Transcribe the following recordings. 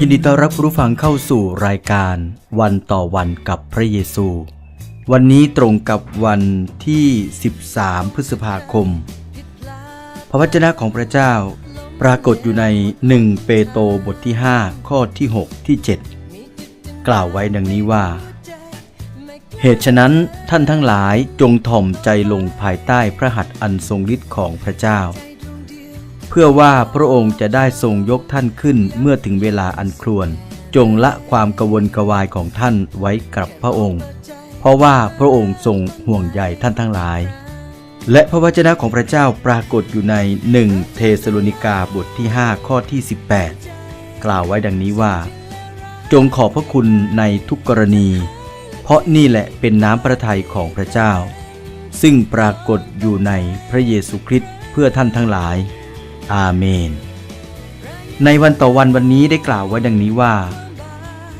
ยินดีต้อนรับผู้ฟังเข้าสู่รายการวันต่อวันกับพระเยซู วันนี้ตรงกับวันที่ 13 พฤษภาคม พระวจนะของพระเจ้าปรากฏอยู่ใน 1 เปโตรบทที่ 5 ข้อที่ 6 ที่ 7 กล่าวไว้ดังนี้ว่า เหตุฉะนั้นท่านทั้งหลายจงถ่อมใจลงภายใต้พระหัตถ์อันทรงฤทธิ์ของพระเจ้า พื่อว่าพระองค์จะได้ทรงยกท่านขึ้นเมื่อถึงเวลาอันครวญจงละความกวนกวายของท่านไว้กับพระองค์ เพราะว่าพระองค์ทรงห่วงใยท่านทั้งหลาย และพระวจนะของพระเจ้าปรากฏอยู่ในหนึ่งเทสโลนิกาบทที่ 5 ข้อที่ 18 กล่าวไว้ดังนี้ว่า จงขอบพระคุณในทุกกรณี เพราะนี่แหละเป็นน้ำพระทัยของพระเจ้า ซึ่งปรากฏอยู่ในพระเยซูคริสต์เพื่อท่านทั้งหลาย อาเมน ในวันต่อวันวันนี้ได้กล่าวไว้ดังนี้ว่า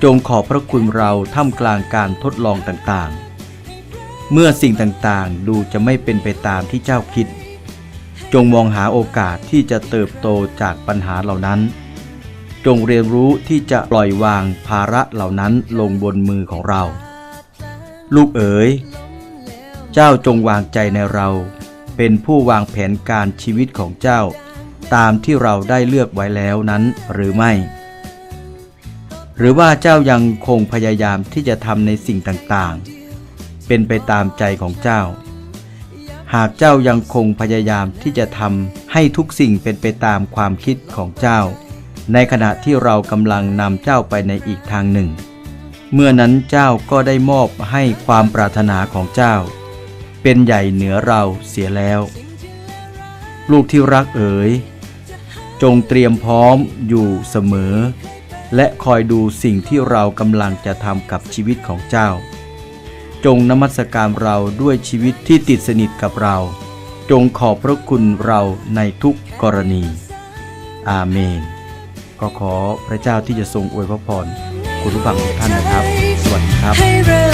จงขอบพระคุณเราท่ามกลางการทดลองต่างๆ เมื่อสิ่งต่างๆดูจะไม่เป็นไปตามที่เจ้าคิด จงมองหาโอกาสที่จะเติบโตจากปัญหาเหล่านั้น จงเรียนรู้ที่จะปล่อยวางภาระเหล่านั้นลงบนมือของเรา ลูกเอ๋ย เจ้าจงวางใจในเราเป็นผู้วางแผนการชีวิตของเจ้า ตามที่เราได้เลือกไว้แล้วนั้นหรือไม่ หรือว่าเจ้ายังคงพยายามที่จะทำในสิ่งต่างๆ เป็นไปตามใจของเจ้า หากเจ้ายังคงพยายามที่จะทำให้ทุกสิ่งเป็นไปตามความคิดของเจ้า ในขณะที่เรากำลังนำเจ้าไปในอีกทางหนึ่ง เมื่อนั้นเจ้าก็ได้มอบให้ความปรารถนาของเจ้า เป็นใหญ่เหนือเราเสียแล้วลูกที่รักเอ๋ย จงเตรียมพร้อมอยู่เสมอ และคอยดูสิ่งที่เรากำลังจะทำกับชีวิตของเจ้า จงนมัสการเราด้วยชีวิตที่ติดสนิทกับเรา จงขอบพระคุณเราในทุกกรณี อาเมน ก็ขอพระเจ้าที่จะทรงอวยพระพรคุณผู้ฟังทุกท่านนะครับ สวัสดีครับ